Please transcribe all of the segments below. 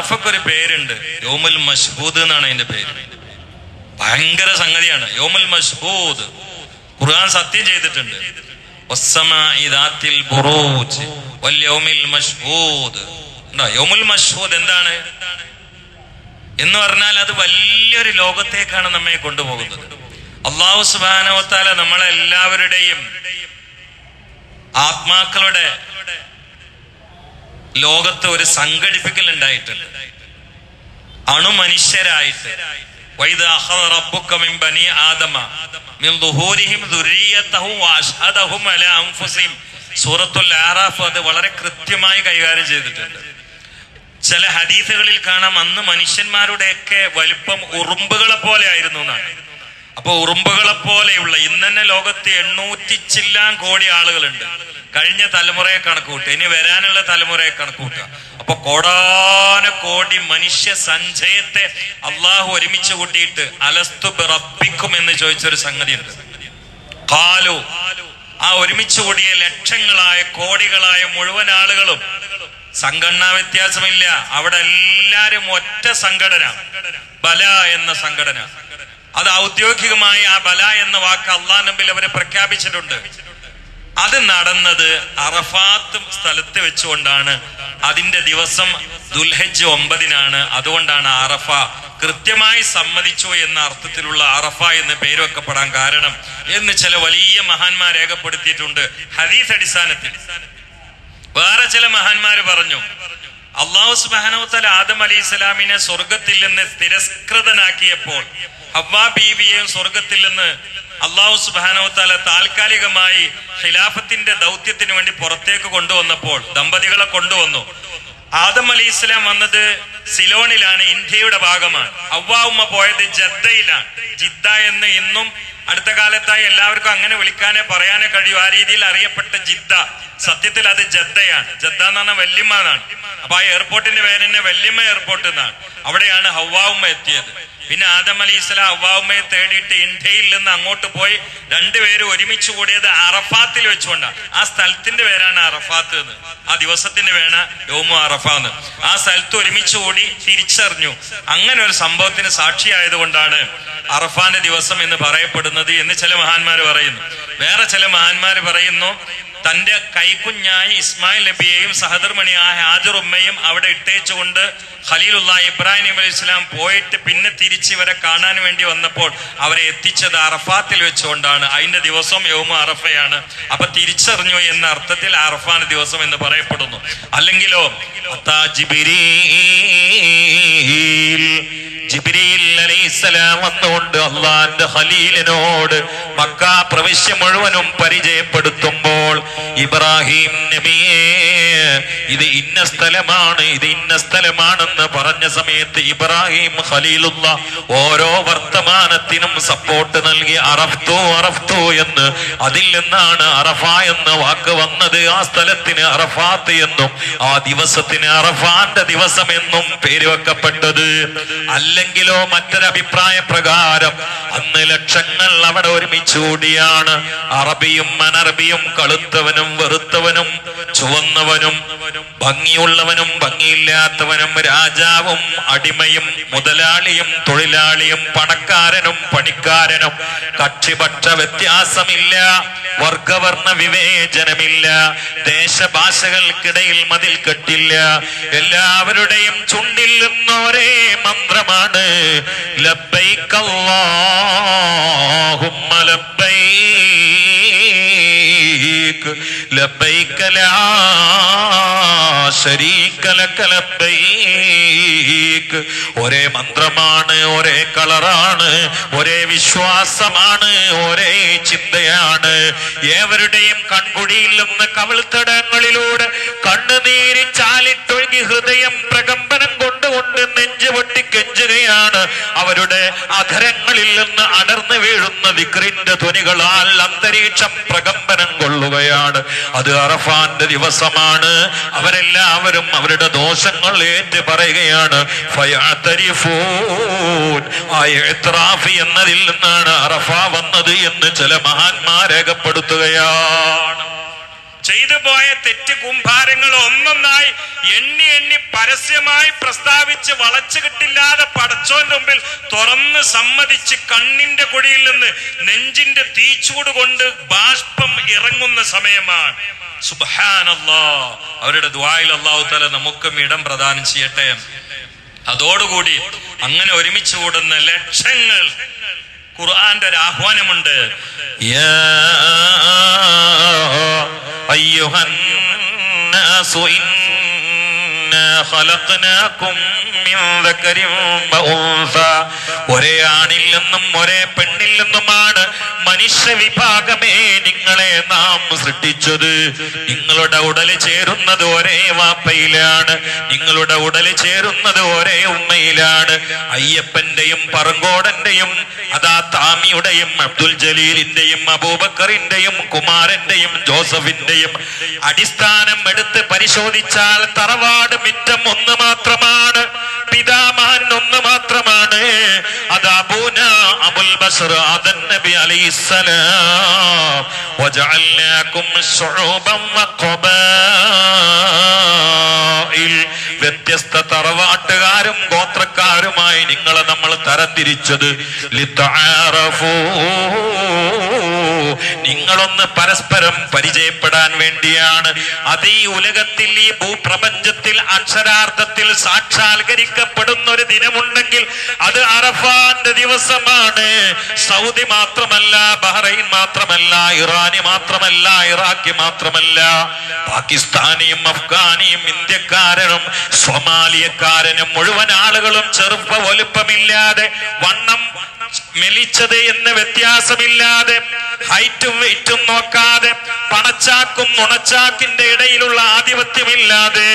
അറഫക്ക് ഒരു പേരുണ്ട്. യോമുൽ മഷ്ഹൂദ് എന്നാണ് അതിന്റെ പേര്. ഭയങ്കര സംഗതിയാണ്. യോമുൽ മഷ്ഹൂദ്. ഖുർആൻ സത്യം ചെയ്തിട്ടുണ്ട്? യൗമുൽ മഷ്ഹൂദ്. എന്താണ്? എന്ന് പറഞ്ഞാൽ അത് വലിയൊരു ലോകത്തേക്കാണ് നമ്മെ കൊണ്ടുപോകുന്നത്. അള്ളാഹു സുബാനവത്താല നമ്മളെല്ലാവരുടെയും ആത്മാക്കളുടെ ലോകത്ത് ഒരു സംഘടിപ്പിക്കൽ ഉണ്ടായിട്ടുണ്ട് അണുമനുഷ്യരായിട്ട് സൂറത്തുൽ ആറാഫ് അത് വളരെ കൃത്യമായി കൈകാര്യം ചെയ്തിട്ടുണ്ട്. ചില ഹദീസുകളിൽ കാണാം അന്ന് മനുഷ്യന്മാരുടെയൊക്കെ വലിപ്പം ഉറുമ്പുകളെ പോലെ ആയിരുന്നു എന്നാണ്. അപ്പൊ ഉറുമ്പുകളെ പോലെയുള്ള ഇന്ന് ലോകത്ത് എണ്ണൂറ്റി ചില്ലാൻ കോടി ആളുകളുണ്ട്. കഴിഞ്ഞ തലമുറയെ കണക്കുകൂട്ടുക. ഇനി വരാനുള്ള തലമുറയെ കണക്കുകൂട്ടുക. അപ്പൊ കോടാന കോടി മനുഷ്യ സഞ്ചയത്തെ അള്ളാഹു ഒരുമിച്ച് കൂട്ടിയിട്ട് അലസ്തു റബ്ബിക്കും എന്ന് ചോദിച്ചൊരു സംഗതിയുണ്ട്. കാലു ആ ഒരുമിച്ച് കൂടിയ ലക്ഷങ്ങളായ കോടികളായ മുഴുവൻ ആളുകളും സംഘടനാ വ്യത്യാസമില്ല. അവിടെ എല്ലാരും ഒറ്റ സംഘടന ബല എന്ന സംഘടന. അത് ഔദ്യോഗികമായി ആ ബല എന്ന വാക്ക് അള്ളാഹ് നമ്പിൽ അവരെ പ്രഖ്യാപിച്ചിട്ടുണ്ട്. അത് നടന്നത് അറഫാത്ത് സ്ഥലത്ത് വെച്ചുകൊണ്ടാണ്. അതിന്റെ ദിവസം ദുൽഹജ് ഒമ്പതിനാണ്. അതുകൊണ്ടാണ് അറഫ. കൃത്യമായി സമ്മതിച്ചു എന്ന അർത്ഥത്തിലുള്ള അറഫ എന്ന് പേര് വെക്കപ്പെടാൻ കാരണം എന്ന് ചില വലിയ മഹാന്മാർ രേഖപ്പെടുത്തിയിട്ടുണ്ട്. ഹദീസ് അടിസ്ഥാനത്തിൽ. വേറെ ചില മഹാന്മാര് പറഞ്ഞു. അള്ളാഹു സുബാനോത്തല ആദം അലി ഇസ്ലാമിനെ സ്വർഗത്തിൽ നിന്ന് തിരസ്കൃതനാക്കിയപ്പോൾ ഹവ്വാ ബീവിയെയും സ്വർഗത്തിൽ നിന്ന് അള്ളാഹു സുബാനോത്തല താൽക്കാലികമായി ഖിലാഫത്തിന്റെ ദൗത്യത്തിന് വേണ്ടി പുറത്തേക്ക് കൊണ്ടുവന്നപ്പോൾ ദമ്പതികളെ കൊണ്ടുവന്നു. ആദം അലി ഇസ്ലാം വന്നത് സിലോണിലാണ് ഇന്ത്യയുടെ ഭാഗമാണ്. ഹവ്വാ ഉമ്മ പോയത് ജദ്ദയിലാണ്. ജിദ്ദ എന്ന് ഇന്നും അടുത്ത കാലത്തായി എല്ലാവർക്കും അങ്ങനെ വിളിക്കാനേ പറയാനേ കഴിയൂ. ആ രീതിയിൽ അറിയപ്പെട്ട ജിദ്ദ സത്യത്തിൽ അത് ജദ്ദയാണ്. ജദ്ദ എന്ന് പറഞ്ഞാൽ വല്യമ്മ എന്നാണ് അപ്പൊ ആ എയർപോർട്ടിന്റെ പേര് തന്നെ വല്യമ്മ എയർപോർട്ട് എന്നാണ്. അവിടെയാണ് ഹവ്വാവുമ്മ എത്തിയത്. പിന്നെ ആദം അലി ഇസ്ലാം ഹവ്വാവുമ്മയെ തേടിയിട്ട് ഇന്ത്യയിൽ നിന്ന് അങ്ങോട്ട് പോയി രണ്ടുപേരും ഒരുമിച്ച് കൂടിയത് അറഫാത്തിൽ വെച്ചുകൊണ്ടാണ്. ആ സ്ഥലത്തിന്റെ പേരാണ് അറഫാത്ത് എന്ന്. ആ ദിവസത്തിന്റെ പേരാണ് യോമു അറഫ എന്ന്. ആ സ്ഥലത്ത് ഒരുമിച്ച് കൂടി തിരിച്ചറിഞ്ഞു. അങ്ങനെ ഒരു സംഭവത്തിന് സാക്ഷിയായതുകൊണ്ടാണ് അറഫാന്റെ ദിവസം എന്ന് പറയപ്പെടുന്നത്. എന്ന് ചില മഹാന്മാർ പറയുന്നു. വേറെ ചില മഹാന്മാർ പറയുന്നു തന്റെ കൈക്കുഞ്ഞായി ഇസ്മായിൽ നബിയെയും സഹദർമണിയായ ഹാജർ ഉമ്മയും അവിടെ ഇട്ടേച്ചുകൊണ്ട് ഖലീലുള്ള ഇബ്രാഹിം നബി അലൈഹി ഇസ്ലാം പോയിട്ട് പിന്നെ തിരിച്ച് ഇവരെ കാണാൻ വേണ്ടി വന്നപ്പോൾ അവരെ എത്തിച്ചത് അറഫാത്തിൽ വെച്ചുകൊണ്ടാണ്. അതിന്റെ ദിവസം യോമ അറഫയാണ്. അപ്പൊ തിരിച്ചറിഞ്ഞു എന്ന അർത്ഥത്തിൽ അറഫാൻ ദിവസം എന്ന് പറയപ്പെടുന്നു. അല്ലെങ്കിലോ ജിബ്രീൽ അലൈഹിസ്സലാം വന്നുകൊണ്ട് അള്ളാന്റെ ഖലീലിനോട് മക്ക പ്രവിശ്യ മുഴുവനും പരിചയപ്പെടുത്തുമ്പോൾ ഇബ്രാഹിം നബിയെ ഇത് ഇന്ന സ്ഥലമാണ് ഇത് ഇന്ന സ്ഥലമാണെന്ന് പറഞ്ഞ സമയത്ത് ഇബ്രാഹിം ഖലീലുള്ള ഓരോ വർത്തമാനത്തിനും സപ്പോർട്ട് നൽകി അറഫ്തു അറഫ്തു എന്ന് അതിൽ നിന്നാണ് അറഫ എന്ന വാക്ക് വന്നത്. ആ സ്ഥലത്തിന് അറഫാത്ത് എന്നും ആ ദിവസത്തിന് അറഫാന്റെ ദിവസം എന്നും പേര് വെക്കപ്പെട്ടത്. അല്ലെങ്കിലോ മറ്റൊരു അഭിപ്രായ പ്രകാരം അന്ന് ലക്ഷങ്ങൾ അവിടെ ഒരുമിച്ചുകൂടിയാണ് അറബിയും അനറബിയും കളുത്തവനും വെറുത്തവനും ചുവന്നവനും ഭംഗിയുള്ളവനും ഭംഗിയില്ലാത്തവനും രാജാവും അടിമയും മുതലാളിയും തൊഴിലാളിയും പണക്കാരനും പണിക്കാരനും. കക്ഷിപക്ഷ വ്യത്യാസമില്ല വർഗവർണ വിവേചനമില്ല ദേശഭാഷകൾക്കിടയിൽ മതിൽ കെട്ടില്ല. എല്ലാവരുടെയും ചുണ്ടിൽ നിന്നോരേ മന്ത്രമാണ് ലബ്ബൈക് ഒരേ മന്ത്രമാണ് ഒരേ കളറാണ് ഒരേ വിശ്വാസമാണ് ഒരേ ചിന്തയാണ്. ഏവരുടെയും കൺകുടിയിൽ നിന്ന് കവിൾത്തടങ്ങളിലൂടെ കണ്ണുനീരി ചാലിട്ടൊഴുകി ഹൃദയം പ്രകമ്പനം കൊണ്ടുകൊണ്ട് നെഞ്ചു പൊട്ടി കെഞ്ചുകയാണ്. അവരുടെ അധരങ്ങളിൽ നിന്ന് അടർന്നു വീഴുന്ന വിക്രിന്റെ ധ്വനികളാൽ അന്തരീക്ഷം പ്രകമ്പനം കൊള്ളുകയാണ്. അത് അറഫാന്റെ ദിവസമാണ്. അവരെല്ലാവരും അവരുടെ ദോഷങ്ങൾ ഏറ്റു പറയുകയാണ്. എന്നതിൽ നിന്നാണ് അറഫ വന്നത് എന്ന് ചില മഹാന്മാർ രേഖപ്പെടുത്തുകയാണ്. ചെയ്തു പോയ തെറ്റ് കുംഭാരങ്ങൾ ഒന്നൊന്നായി എണ്ണി എണ്ണി പരസ്യമായി പ്രസ്താവിച്ച് വളച്ചു കിട്ടില്ലാതെ പടച്ചോന്റെ മുമ്പിൽ തുറന്ന് സമ്മതിച്ച് കണ്ണിന്റെ കുഴിയിൽ നിന്ന് നെഞ്ചിന്റെ തീച്ചൂട് കൊണ്ട് ബാഷ്പം ഇറങ്ങുന്ന സമയമാണ്. സുബാനല്ലോ അവരുടെ ദ്വായിൽ അള്ളാഹു തല നമുക്കും ഇടം പ്രദാനം ചെയ്യട്ടെ. അതോടുകൂടി അങ്ങനെ ഒരുമിച്ച് കൂടുന്ന ലക്ഷങ്ങൾ ഖുർആന്റെ ഒരു ആഹ്വാനമുണ്ട്. أيها الناس إنا خلقناكم من ذكر وأنثى ഒരേ ആണിൽ നിന്നും ഒരേ പെൺ നിന്നുമാണ് മനുഷ്യ വിഭാഗമേ നിങ്ങളെ നാം സൃഷ്ടിച്ചത്. നിങ്ങളുടെ ഉടൽ ചേരുന്നത് ഒരേ വാപ്പയിലാണ്. നിങ്ങളുടെ ഉടൽ ചേരുന്നത് ഒരേ ഉമ്മയിലാണ്. അയ്യപ്പന്റെയും പറങ്കോടന്റെയും അതാ താമിയുടെയും അബ്ദുൽ ജലീലിന്റെയും അബൂബക്കറിന്റെയും കുമാരന്റെയും ജോസഫിന്റെയും. അടിസ്ഥാനം എടുത്ത് പരിശോധിച്ചാൽ തറവാട് മിറ്റം ഒന്ന് മാത്രമാണ്. പിതാമഹൻ ഒന്ന് മാത്രമാണ്. അത് അബുൽ ബസർ അദൻ നബി അലൈഹിസ്സലാം. വജഅൽനാകും ശുഉബൻ വഖബാഇൽ. വ്യത്യസ്ത തറവാട്ടുകാരും ഗോത്രക്കാരുമായി നിങ്ങളെ നമ്മൾ തരംതിരിച്ചത്. ലിത്തആറഫൂ നിങ്ങളൊന്ന് പരസ്പരം പരിചയപ്പെടാൻ വേണ്ടിയാണ്. അത് ഈ ഉലകത്തിൽ ഈ ഭൂപ്രപഞ്ചത്തിൽ അക്ഷരാർത്ഥത്തിൽ സാക്ഷാത്കരിക്കപ്പെടുന്ന ഒരു ദിനമുണ്ടെങ്കിൽ അത് അറഫാന്റെ ദിവസമാണ്. സൗദി മാത്രമല്ല ബഹ്റൈൻ മാത്രമല്ല ഇറാനി മാത്രമല്ല ഇറാഖി മാത്രമല്ല. പാകിസ്ഥാനിയും അഫ്ഗാനിയും ഇന്ത്യക്കാരനും സൊമാലിയക്കാരനും മുഴുവൻ ആളുകളും ചെറുപ്പ വലുപ്പമില്ലാതെ വണ്ണം മെലിച്ചത് എന്ന് വ്യത്യാസമില്ലാതെ ഹൈറ്റും വെയിറ്റും നോക്കാതെ പണച്ചാക്കും നുണച്ചാക്കിന്റെ ഇടയിലുള്ള ആധിപത്യമില്ലാതെ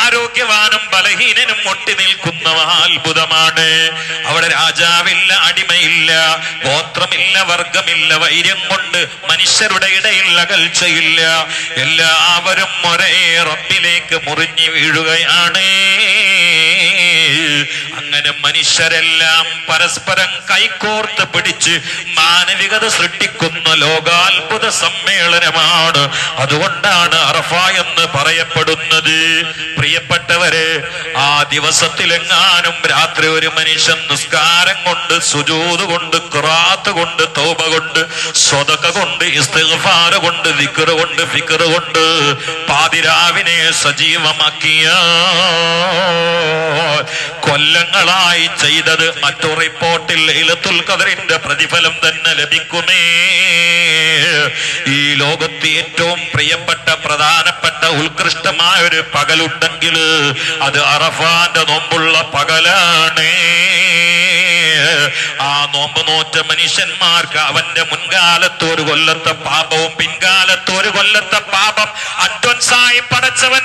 ആരോഗ്യവാനും ബലഹീനനും ഒട്ടി നിൽക്കുന്ന അത്ഭുതമാണ്. അവിടെ രാജാവില്ല അടിമയില്ല ഗോത്രമില്ല വർഗമില്ല വൈര്യം കൊണ്ട് മനുഷ്യരുടെ ഇടയിൽ അകൽച്ചയില്ല എല്ലാവരും ഒരേ റബ്ബിലേക്ക് മുറിഞ്ഞു വീഴുകയാണ്. മനുഷ്യരെല്ലാം പരസ്പരം കൈകോർത്ത് പിടിച്ച് മാനവികത സൃഷ്ടിക്കുന്ന ലോകാത്ഭുത സമ്മേളനമാണ്. അതുകൊണ്ടാണ് അറഫ എന്ന് പറയപ്പെടുന്നത്. പ്രിയപ്പെട്ടവരെ ആ ദിവസത്തിലെങ്ങാനും രാത്രി ഒരു മനുഷ്യൻ നിസ്കാരം കൊണ്ട് സുജൂത് കൊണ്ട് ക്രാത്ത് കൊണ്ട് തൗബ കൊണ്ട് സ്വതക്ക കൊണ്ട് ഇസ്തിഗ്ഫാർ കൊണ്ട് ദിക്ർ കൊണ്ട് ഫിക്ർ കൊണ്ട് പാതിരാവിനെ സജീവമാക്കിയ കൊല്ലങ്ങളായി ചെയ്തത് മറ്റു റിപ്പോർട്ടിൽ ഇലത്തുൽ ഖദറിന്റെ പ്രതിഫലം തന്നെ ലഭിക്കുമേ. ഈ ലോകത്ത് ഏറ്റവും പ്രിയപ്പെട്ട പ്രധാനപ്പെട്ട ഉത്കൃഷ്ടമായ ഒരു പകലുണ്ടെങ്കിൽ അത് അറഫാന്റെ നോമ്പുള്ള പകലാണ്. ആ നോമ്പ് നോറ്റ മനുഷ്യന്മാർക്ക് അവന്റെ മുൻകാലത്ത് ഒരു കൊല്ലത്തെ പാപവും പിൻകാലത്ത് ഒരു കൊല്ലത്തെ പാപം അഡ്വൻസായി പടച്ചവൻ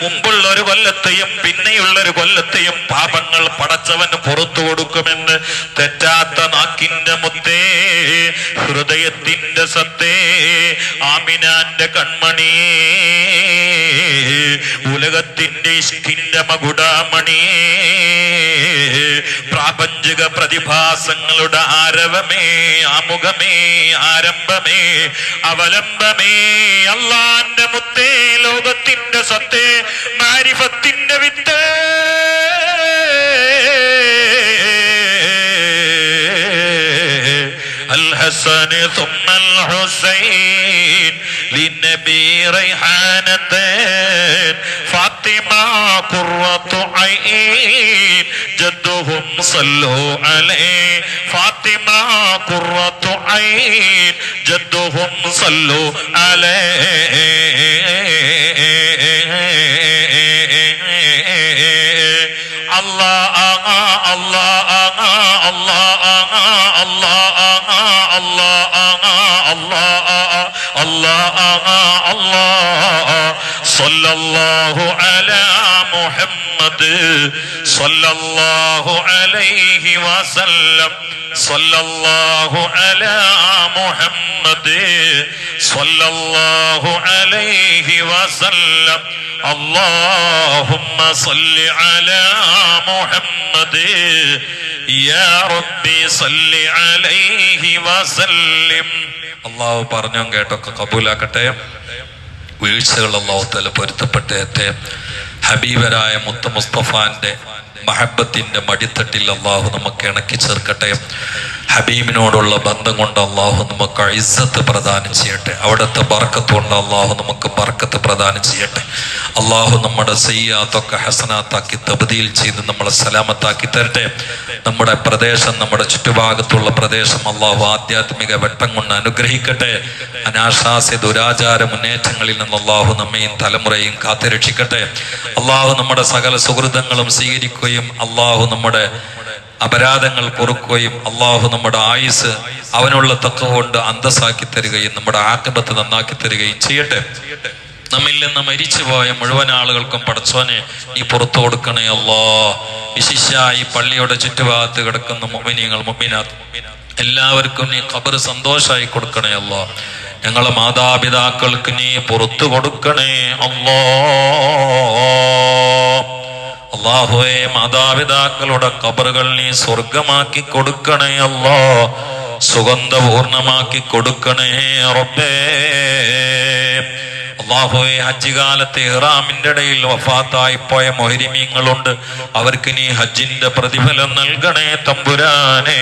മുമ്പുള്ള ഒരു കൊല്ലത്തെയും പിന്നെയുള്ള ഒരു കൊല്ലത്തെയും പാപങ്ങൾ പടച്ചവന് പുറത്തു കൊടുക്കുമെന്ന് തെറ്റാത്ത നാക്കിന്റെ മുത്തേ ഹൃദയത്തിന്റെ സത്തേ ആമിനാന്റെ കൺമണിയേ ഉലകത്തിന്റെ ഇഷ്കിന്റെ മകുടാമണിയേ പ്രാപഞ്ചിക പ്രതിഭാസങ്ങളുടെ ആരവമേ ആമുഖമേ ആരംഭമേ അവലംബമേ. അള്ളാന്റെ മുത്തേ ലോകത്തിന്റെ സത്തേ മാരിഫത്തിന്റെ വിത്ത് الحسن ثم الحسين للنبي ريحانتين فاطمة قرة عين جدهم صلوا عليه فاطمة قرة عين جدهم صلوا عليه الله الله الله الله الله الله الله الله صلى الله على മുഹമ്മദ് സല്ലല്ലാഹു അലൈഹി വസല്ലം സല്ലല്ലാഹു അലാ മുഹമ്മദ് സല്ലല്ലാഹു അലൈഹി വസല്ലം. اللهم صل على محمد يا ربي صل عليه وسلم الله പറഞ്ഞും കേട്ടോ കബൂലാക്കട്ടെ. വീഴ്ചകൾ അള്ളാഹുത്തല പൊരുത്തപ്പെട്ടേത്തെ ഹബീബരായ മുത്ത മുസ്തഫാന്റെ മഹബത്തിന്റെ മടിത്തട്ടിൽ അള്ളാഹു നമുക്ക് ഇണക്കി ചേർക്കട്ടെ. ഹബീബിനോടുള്ള ബന്ധം കൊണ്ട് അള്ളാഹു നമുക്ക് ഇസ്സത്ത് പ്രദാനം ചെയ്യട്ടെ. അവിടുത്തെ ബർക്കത്ത് കൊണ്ട് അള്ളാഹു നമുക്ക് ബർക്കത്ത് പ്രദാനം ചെയ്യട്ടെ. അള്ളാഹു നമ്മുടെ സയ്യാത്തൊക്കെ ഹസനാത്താക്കി തബദിയിൽ ചെയ്ത് നമ്മളെ സലാമത്താക്കി തരട്ടെ. നമ്മുടെ പ്രദേശം നമ്മുടെ ചുറ്റുഭാഗത്തുള്ള പ്രദേശം അള്ളാഹു ആധ്യാത്മിക വെട്ടം കൊണ്ട് അനുഗ്രഹിക്കട്ടെ. അനാശാസ്യ ദുരാചാര മുന്നേറ്റങ്ങളിൽ നിന്ന് അള്ളാഹു നമ്മയും തലമുറയും കാത്തുരക്ഷിക്കട്ടെ. അള്ളാഹു നമ്മുടെ സകല സുഹൃതങ്ങളും സ്വീകരിക്കുകയും അള്ളാഹു നമ്മുടെ അപരാധങ്ങൾ പൊറുക്കുകയും അള്ളാഹു നമ്മുടെ ആയുസ് അവനുള്ള തത്വം കൊണ്ട് അന്തസ്സാക്കി തരികയും നമ്മുടെ ആക്കബത്ത് നന്നാക്കി തരികയും ചെയ്യട്ടെ. നമ്മിൽ നിന്ന് മരിച്ചുപോയ മുഴുവൻ ആളുകൾക്കും പടച്ചോനെ നീ പുറത്തു കൊടുക്കണേ അല്ലോ വിശിഷ്യ ഈ പള്ളിയുടെ ചുറ്റുഭാഗത്ത് കിടക്കുന്ന മൊമിനിയങ്ങൾ മൊമിനാത്ത് എല്ലാവർക്കും നീ ഖബർ സന്തോഷമായി കൊടുക്കണേ അല്ലോ ഞങ്ങളെ മാതാപിതാക്കൾക്ക് നീ പുറത്തു കൊടുക്കണേ അല്ലോ അള്ളാഹുവെ മാതാപിതാക്കളുടെ കബറുകൾ നീ സ്വർഗമാക്കി കൊടുക്കണേ അല്ലോ സുഗന്ധപൂർണമാക്കി കൊടുക്കണേ റബ്ബേ. അള്ളാഹുവെ ഹജ്ജ് കാലത്ത് ഇറാമിന്റെ ഇടയിൽ വഫാത്തായി പോയ മൊഹരിമീങ്ങളുണ്ട്. അവർക്ക് നീ ഹജ്ജിന്റെ പ്രതിഫലം നൽകണേ തമ്പുരാനേ.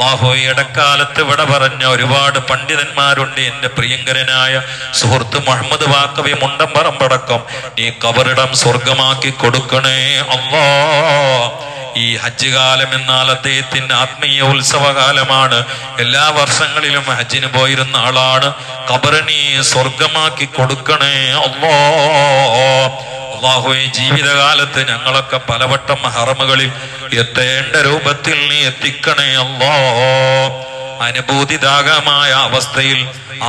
അള്ളാഹു ഇടക്കാലത്ത് വിട പറഞ്ഞ ഒരുപാട് പണ്ഡിതന്മാരുണ്ട്. എന്റെ പ്രിയങ്കരനായ സുഹൃത്ത് മുഹമ്മദ് വാക്കവി മുണ്ടം പറമ്പടക്കം നീ കബറിടം സ്വർഗമാക്കി കൊടുക്കണേ അള്ളാ. ഈ ഹജ്ജ് കാലം എന്നാൽ അദ്ദേഹത്തിന്റെ ആത്മീയ ഉത്സവകാലമാണ്. എല്ലാ വർഷങ്ങളിലും ഹജ്ജിന് പോയിരുന്ന ആളാണ്. കബറിനെ സ്വർഗമാക്കി കൊടുക്കണേ അള്ളോ. അള്ളാഹുവെ ജീവിതകാലത്ത് ഞങ്ങളൊക്കെ പലവട്ടം ഹറമുകളിൽ എത്തേണ്ട രൂപത്തിൽ നീ എത്തിക്കണേ അല്ലോ അനുഭൂതിദാകമായ അവസ്ഥയിൽ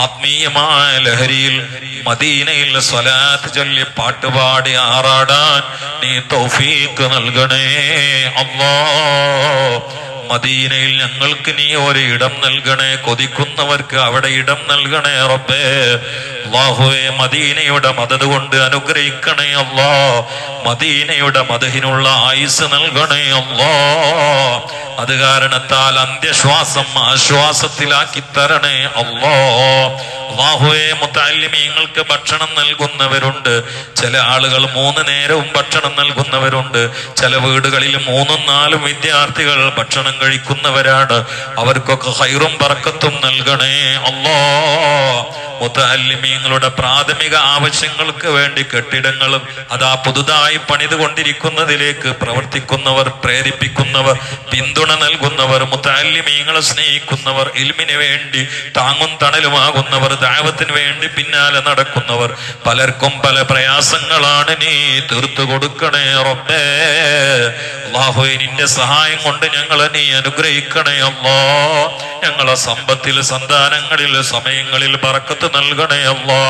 ആത്മീയമായ ലഹരിയിൽ മദീനയിൽ സ്വലാത്ത് ചൊല്ലി പാട്ടുപാടി ആറാടാൻ നീ തൗഫീക്ക് നൽകണേ അല്ലോ മദീനയിൽ ഞങ്ങൾക്ക് നീ ഒരു ഇടം നൽകണേ കൊതിക്കുന്നവർക്ക് അവിടെ ഇടം നൽകണേ റബ്ബേ. അള്ളാഹുവെ മദീനയുടെ മദത് കൊണ്ട് അനുഗ്രഹിക്കണേ അള്ളാ. മദീനയുടെ മതഹിനുള്ള ആയുസ് നൽകണേ അള്ളാ. അത് കാരണത്താൽ അന്ത്യശ്വാസം ആശ്വാസത്തിലാക്കി തരണേ അള്ളോ. അള്ളാഹുവെ മുത്താലിമീങ്ങൾക്ക് ഭക്ഷണം നൽകുന്നവരുണ്ട്. ചില ആളുകൾ മൂന്ന് നേരവും ഭക്ഷണം നൽകുന്നവരുണ്ട്. ചില വീടുകളിൽ മൂന്നും നാലും വിദ്യാർത്ഥികൾ ഭക്ഷണം കഴിക്കുന്നവരാണ്. അവർക്കൊക്കെ ഹൈറും പറക്കത്തും നൽകണേ അല്ലോ മുത്തല്ലിമീങ്ങളുടെ പ്രാഥമിക ആവശ്യങ്ങൾക്ക് വേണ്ടി കെട്ടിടങ്ങളും അതാ പുതുതായി പണിതുകൊണ്ടിരിക്കുന്നതിലേക്ക് പ്രവർത്തിക്കുന്നവർ പ്രേരിപ്പിക്കുന്നവർ പിന്തുണ നൽകുന്നവർ മുത്താലിമീങ്ങളെ സ്നേഹിക്കുന്നവർ ഇൽമിന് വേണ്ടി താങ്ങും തണലുമാകുന്നവർ ദാവത്തിന് വേണ്ടി പിന്നാലെ നടക്കുന്നവർ. പലർക്കും പല പ്രയാസങ്ങളാണ് നീ തീർത്തു കൊടുക്കണേ റബ്ബേ. അള്ളാഹു നിന്റെ സഹായം കൊണ്ട് ഞങ്ങളെ നീ അനുഗ്രഹിക്കണേ അല്ലോ ഞങ്ങളെ സമ്പത്തിൽ സന്താനങ്ങളിൽ സമയങ്ങളിൽ പറക്കത്ത് നൽകണേ അല്ലോ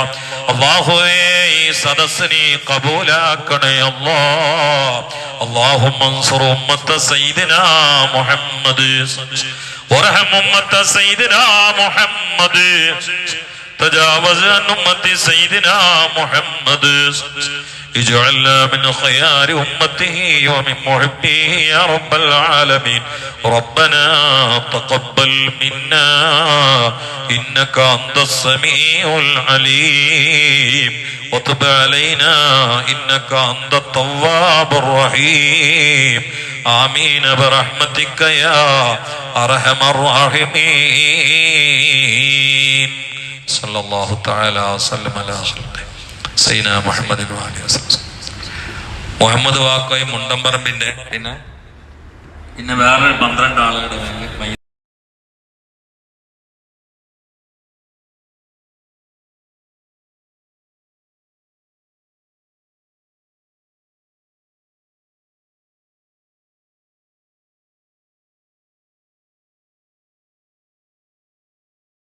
അള്ളാഹുവേ ഈ സദസ് നീ കബൂലാക്കണേ അല്ലോ اللهم انصر أمة سيدنا محمد وارحم أمة سيدنا محمد تجاوز عن أمة سيدنا محمد اجعلنا من خيار أمته ومن محبه يا رب العالمين. ربنا تقبل منا إنك أنت السميع العليم. وتب علينا إنك أنت التواب الرحيم. آمين برحمتك يا أرحم الراحمين. صلى الله تعالى وسلم على خلقه. സൈന മുഹമ്മദ് മുഹമ്മദ് വാക്കോയും മുണ്ടമ്പറമ്പിന്റെ പിന്നെ? പിന്നെ വേറെ പന്ത്രണ്ട് ആളുകളുടെ